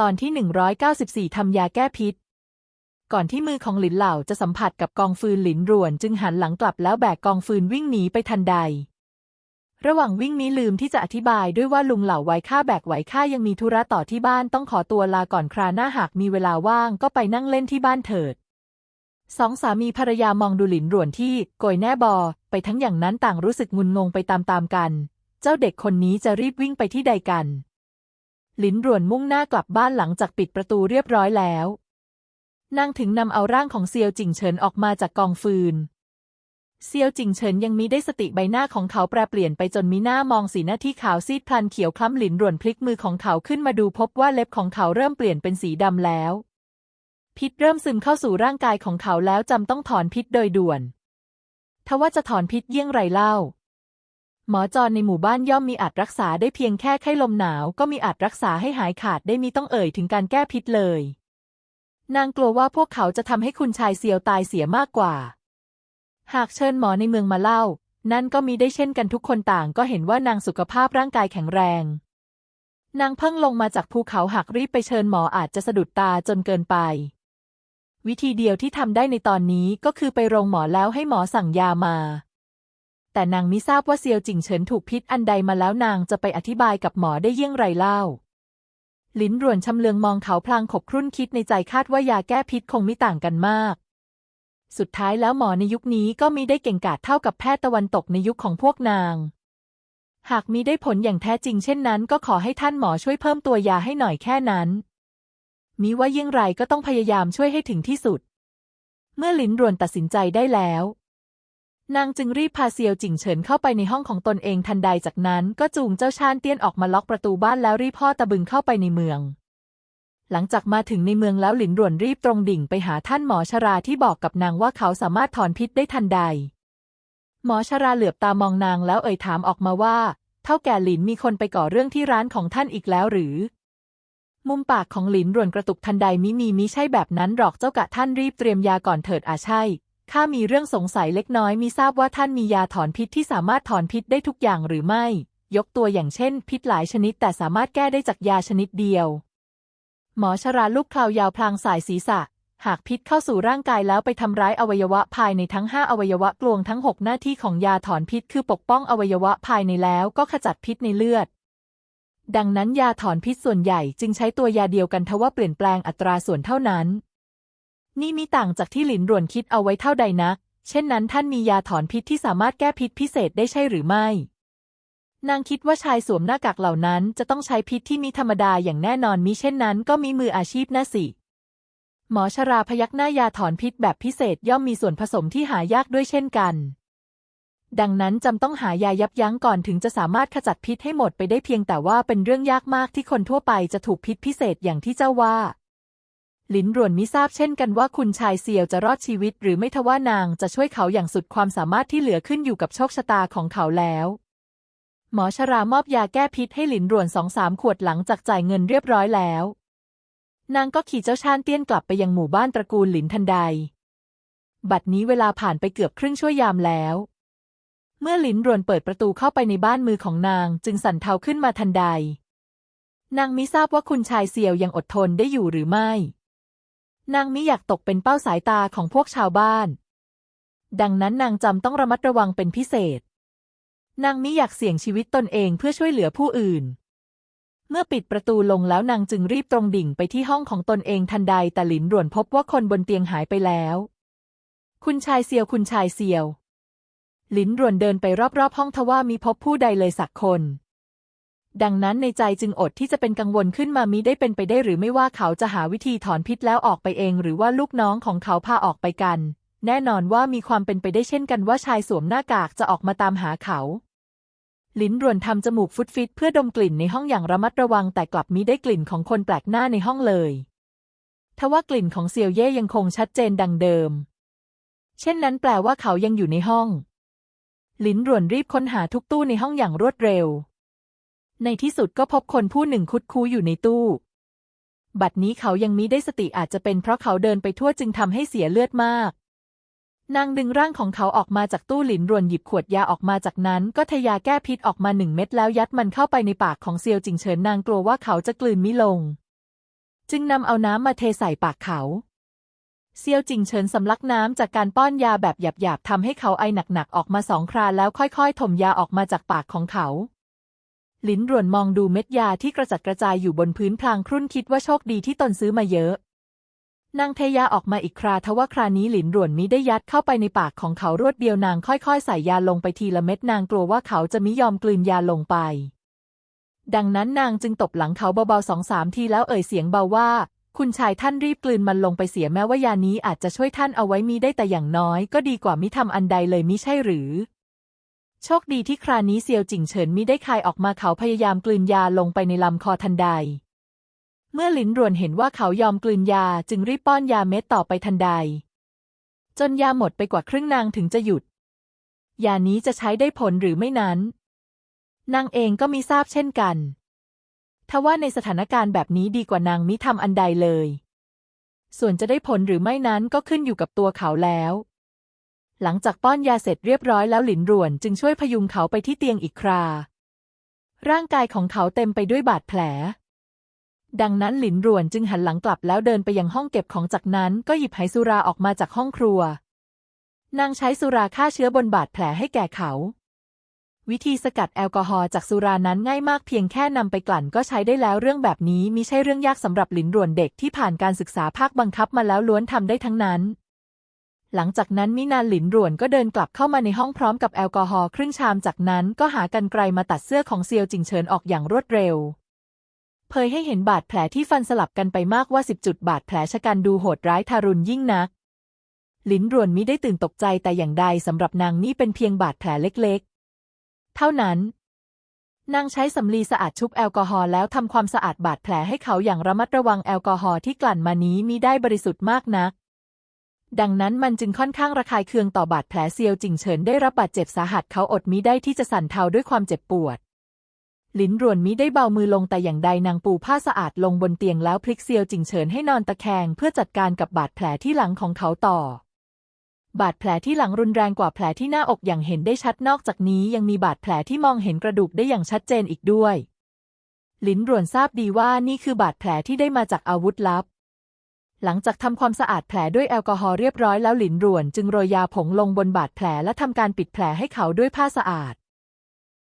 ตอนที่ 194 ทำยาแก้พิษ ก่อนที่มือของหลินเหล่าจะสัมผัสกับกองฟืนหลินรวน จึงหันหลังกลับแล้วแบกกองฟืนวิ่งหนีไปทันใด ระหว่างวิ่งนี้ลืมที่จะอธิบายด้วยว่าลุงเหล่าไว้ค่าแบกไหวค่ายังมีธุระต่อที่บ้านต้องขอตัวลาก่อนคราหน้าหากมีเวลาว่างก็ไปนั่งเล่นที่บ้านเถิดสองสามีภรรยามองดูหลินรวนที่โกยแน่บอ ไปทั้งอย่างนั้นต่างรู้สึกงุนงงไปตามๆกัน เจ้าเด็กคนนี้จะรีบวิ่งไปที่ใดกัน หลินรวนมุ่งหน้ากลับบ้านหลังจากปิดประตูเรียบร้อยแล้ว นางถึงนำเอาร่างของเซียวจิงเฉินออกมาจากกองฟืน เซียวจิงเฉินยังมีได้สติใบหน้าของเขาแปรเปลี่ยนไปจนมีหน้ามองสีหน้าที่ขาวซีดพลันเขียวคล้ำหลินรวนพลิกมือของเขาขึ้นมาดูพบว่าเล็บของเขาเริ่มเปลี่ยนเป็นสีดำแล้ว พิษเริ่มซึมเข้าสู่ร่างกายของเขาแล้วจำต้องถอนพิษโดยด่วนทว่าจะถอนพิษเยี่ยงไรเล่า หมอจรในหมู่บ้านย่อมมีอาจรักษาได้เพียงแค่ไข้ลมหนาว ก็มีอาจรักษาให้หายขาดได้มีต้องเอ่ยถึงการแก้พิษเลย นางกลัวว่าพวกเขาจะทำให้คุณชายเซียวตายเสียมากกว่า หากเชิญหมอในเมืองมาเล่า นั่นก็มีได้เช่นกันทุกคนต่างก็เห็นว่านางสุขภาพร่างกายแข็งแรง นางเพิ่งลงมาจากภูเขาหากรีบไปเชิญหมออาจจะสะดุดตาจนเกินไป วิธีเดียวที่ทำได้ในตอนนี้ก็คือไปโรงหมอแล้วให้หมอสั่งยามา แต่นางมิทราบว่าเซียวจิงเฉินถูกพิษอันใดมาแล้วนางจะไปอธิบายกับหมอได้เยี่ยงไรเล่า ลิ้นรวนชำเลืองมองเขาพลางขบครุ่นคิดในใจคาดว่ายาแก้พิษคงไม่ต่างกันมาก สุดท้ายแล้วหมอในยุคนี้ก็มีได้เก่งกาจเท่ากับแพทย์ตะวันตกในยุคของพวกนาง หากมีได้ผลอย่างแท้จริงเช่นนั้น ก็ขอให้ท่านหมอช่วยเพิ่มตัวยาให้หน่อยแค่นั้น มิว่ายิ่งไรก็ต้องพยายามช่วยให้ถึงที่สุด เมื่อลิ้นรวนตัดสินใจได้แล้ว นางจึงรีบพาเซียวจิงเฉินเข้าไปในห้องของตนเองทันใดจากนั้นก็จูงเจ้าชานเตี้ยนออกมาล็อกประตูบ้านแล้วรีบพ่อตะบึงเข้าไปในเมือง หลังจากมาถึงในเมืองแล้วหลินรวนรีบตรงดิ่งไปหาท่านหมอชราที่บอกกับนางว่าเขาสามารถถอนพิษได้ทันใด หมอชราเหลือบตามองนางแล้วเอ่ยถามออกมาว่า เท่าแก่หลินมีคนไปก่อเรื่องที่ร้านของท่านอีกแล้วหรือ มุมปากของหลินรวนกระตุกทันใดมิมีมิใช่แบบนั้นหรอกเจ้ากะท่านรีบเตรียมยาก่อนเถิดอาใช่ ข้ามีเรื่องสงสัยเล็กน้อยมีทราบว่าท่านมียาถอนพิษที่สามารถถอนพิษได้ทุกอย่างหรือไม่ ยกตัวอย่างเช่น พิษหลายชนิดแต่สามารถแก้ได้จากยาชนิดเดียว หมอชราลูกคราวยาวพลางสายศีรษะ หากพิษเข้าสู่ร่างกายแล้วไปทำร้ายอวัยวะภายในทั้งห้าอวัยวะกลวงทั้งหกหน้าที่ของยาถอนพิษคือปกป้องอวัยวะภายในแล้วก็ขจัดพิษในเลือด ดังนั้นยาถอนพิษส่วนใหญ่จึงใช้ตัวยาเดียวกันทว่าเปลี่ยนแปลงอัตราส่วนเท่านั้น นี่มิต่างจากที่หลินรวนคิดเอาไว้เท่าใดนัก เช่นนั้นท่านมียาถอนพิษที่สามารถแก้พิษพิเศษได้ใช่หรือไม่ นางคิดว่าชายสวมหน้ากากเหล่านั้นจะต้องใช้พิษที่มีธรรมดาอย่างแน่นอนมิเช่นนั้นก็มีมืออาชีพน่าสิ หมอชราพยักหน้ายาถอนพิษแบบพิเศษย่อมมีส่วนผสมที่หายากด้วยเช่นกัน ดังนั้นจำต้องหายายับยั้งก่อนถึงจะสามารถขจัดพิษให้หมดไปได้เพียงแต่ว่าเป็นเรื่องยากมากที่คนทั่วไปจะถูกพิษพิเศษอย่างที่เจ้าว่า หลินรวนมิทราบเช่นกันว่าคุณชายเซียวจะรอดชีวิต หรือไม่ทว่านางจะช่วยเขาอย่างสุดความสามารถที่เหลือขึ้นอยู่กับโชคชะตาของเขาแล้ว หมอชรามอบยาแก้พิษให้หลินรวนสองสามขวดหลังจากจ่ายเงินเรียบร้อยแล้ว นางก็ขี่เจ้าชานเตี้ยนกลับไปยังหมู่บ้านตระกูลหลินทันใด บัดนี้เวลาผ่านไปเกือบครึ่งชั่วยามแล้ว เมื่อหลินรวนเปิดประตูเข้าไปในบ้านมือของนางจึงสั่นเทาขึ้นมาทันใด นางมิทราบว่าคุณชายเซียวยังอดทนได้อยู่หรือไม่ นางมิอยากตกเป็นเป้าสายตาของพวกชาวบ้าน ดังนั้นนางจำต้องระมัดระวังเป็นพิเศษ นางมิอยากเสี่ยงชีวิตตนเองเพื่อช่วยเหลือผู้อื่น เมื่อปิดประตูลงแล้วนางจึงรีบตรงดิ่งไปที่ห้องของตนเองทันใดแต่หลินรวนพบว่าคนบนเตียงหายไปแล้ว คุณชายเซียวคุณชายเซียว หลินรวนเดินไปรอบๆห้องทว่ามีพบผู้ใดเลยสักคน ดังนั้นในใจจึงอดที่จะเป็นกังวลขึ้นมามิได้เป็นไปได้หรือไม่ว่าเขาจะหาวิธีถอนพิษแล้วออกไปเองหรือว่าลูกน้องของเขาพาออกไปกัน แน่นอนว่ามีความเป็นไปได้เช่นกันว่าชายสวมหน้ากากจะออกมาตามหาเขาลิ้นรวนทำจมูกฟุดฟิตเพื่อดมกลิ่นในห้องอย่างระมัดระวังแต่กลับมิได้กลิ่นของคนแปลกหน้าในห้องเลยทว่ากลิ่นของเซียวเย่ยังคงชัดเจนดังเดิม เช่นนั้นแปลว่าเขายังอยู่ในห้อง ลิ้นรวนรีบค้นหาทุกตู้ในห้องอย่างรวดเร็ว ในที่สุดก็พบคนผู้หนึ่งคุดคู้อยู่ในตู้ บัดนี้เขายังมิได้สติอาจจะเป็นเพราะเขาเดินไปทั่วจึงทำให้เสียเลือดมากนางดึงร่างของเขาออกมาจากตู้หลินรวนหยิบขวดยาออกมาจากนั้นก็ทยาแก้พิษออกมาหนึ่งเม็ดแล้วยัดมันเข้าไปในปากของเซียวจิงเฉินนางกลัวว่าเขาจะกลืนมิลง จึงนำเอาน้ำมาเทใส่ปากเขา เซียวจิงเฉินสำลักน้ำจากการป้อนยาแบบหยาบๆทำให้เขาไอหนักๆออกมาสองคราแล้วค่อยๆถมยาออกมาจากปากของเขา ลิ้นรวนมองดูเม็ดยาที่กระจัดกระจายอยู่บนพื้นพลางครุ่นคิดว่าโชคดีที่ตนซื้อมาเยอะ นางเทยาออกมาอีกคราทว่าครานี้หลินรวนมิได้ยัดเข้าไปในปากของเขารวดเดียวนางค่อยๆ ใส่ยาลงไปทีละเม็ดนางกลัวว่าเขาจะมิยอมกลืนยาลงไป ดังนั้นนางจึงตบหลังเขาเบาๆสองสามทีแล้วเอ่ยเสียงเบาว่า คุณชายท่านรีบกลืนมันลงไปเสียแม้ว่ายานี้อาจจะช่วยท่านเอาไว้มีได้แต่อย่างน้อย ก็ดีกว่ามิทำอันใดเลยมิใช่หรือ โชคดีที่ครานี้เซียวจิงเฉินมิได้คายออกมาเขาพยายามกลืนยาลงไปในลำคอทันใด เมื่อหลินรวนเห็นว่าเขายอมกลืนยาจึงรีบป้อนยาเม็ดต่อไปทันใด จนยาหมดไปกว่าครึ่งนางถึงจะหยุด ยานี้จะใช้ได้ผลหรือไม่นั้น นางเองก็มิทราบเช่นกันทว่าในสถานการณ์แบบนี้ดีกว่านางมิทำอันใดเลย ส่วนจะได้ผลหรือไม่นั้นก็ขึ้นอยู่กับตัวเขาแล้ว หลังจากป้อนยาเสร็จเรียบร้อยแล้วหลินรวนจึงช่วยพยุงเขาไปที่เตียงอีกครา ร่างกายของเขาเต็มไปด้วยบาดแผล ดังนั้นหลินรวนจึงหันหลังกลับแล้วเดินไปยังห้องเก็บของจากนั้นก็หยิบไหสุราออกมาจากห้องครัว นางใช้สุราฆ่าเชื้อบนบาดแผลให้แก่เขา วิธีสกัดแอลกอฮอล์จากสุรานั้นง่ายมากเพียงแค่นำไปกลั่นก็ใช้ได้แล้วเรื่องแบบนี้มิใช่เรื่องยากสำหรับหลินรวนเด็กที่ผ่านการศึกษาภาคบังคับมาแล้วล้วนทำได้ทั้งนั้น หลังจากนั้นมินานหลินร่วนก็เดินกลับเข้ามาในห้องพร้อมกับแอลกอฮอล์ครึ่งชามจากนั้นก็หากันไกลมาตัดเสื้อของเซียวจิงเฉินออกอย่างรวดเร็ว เผยให้เห็นบาดแผลที่ฟันสลับกันไปมากว่าสิบจุดบาดแผลชะกันดูโหดร้ายทารุณยิ่งนักลิ้นรวนมิได้ตื่นตกใจแต่อย่างใดสำหรับนางนี่เป็นเพียงบาดแผลเล็กๆ เท่านั้นนางใช้สำลีสะอาดชุบแอลกอฮอล์แล้วทำความสะอาดบาดแผลให้เขาอย่างระมัดระวังแอลกอฮอล์ที่กลั่นมานี้มิได้บริสุทธิ์มากนัก ดังนั้นมันจึงค่อนข้างระคายเคืองต่อบาดแผลเซียวจิงเฉินได้รับบาดเจ็บสาหัสเขาอดมิได้ที่จะสั่นเทาด้วยความเจ็บปวด ลินรวนมิได้เบามือลงแต่อย่างใดนางปูผ้าสะอาดลงบนเตียงแล้วพลิกเซียวจิงเฉินให้นอนตะแคงเพื่อจัดการกับบาดแผลที่หลังของเขาต่อ บาดแผลที่หลังรุนแรงกว่าแผลที่หน้าอกอย่างเห็นได้ชัดนอกจากนี้ยังมีบาดแผลที่มองเห็นกระดูกได้อย่างชัดเจนอีกด้วยลินรวนทราบดีว่านี่คือบาดแผลที่ได้มาจากอาวุธลับ หลังจากทำความสะอาดแผลด้วยแอลกอฮอล์เรียบร้อยแล้วหลินรวน จึงโรยยาผงลงบนบาดแผลและทำการปิดแผลให้เขาด้วยผ้าสะอาด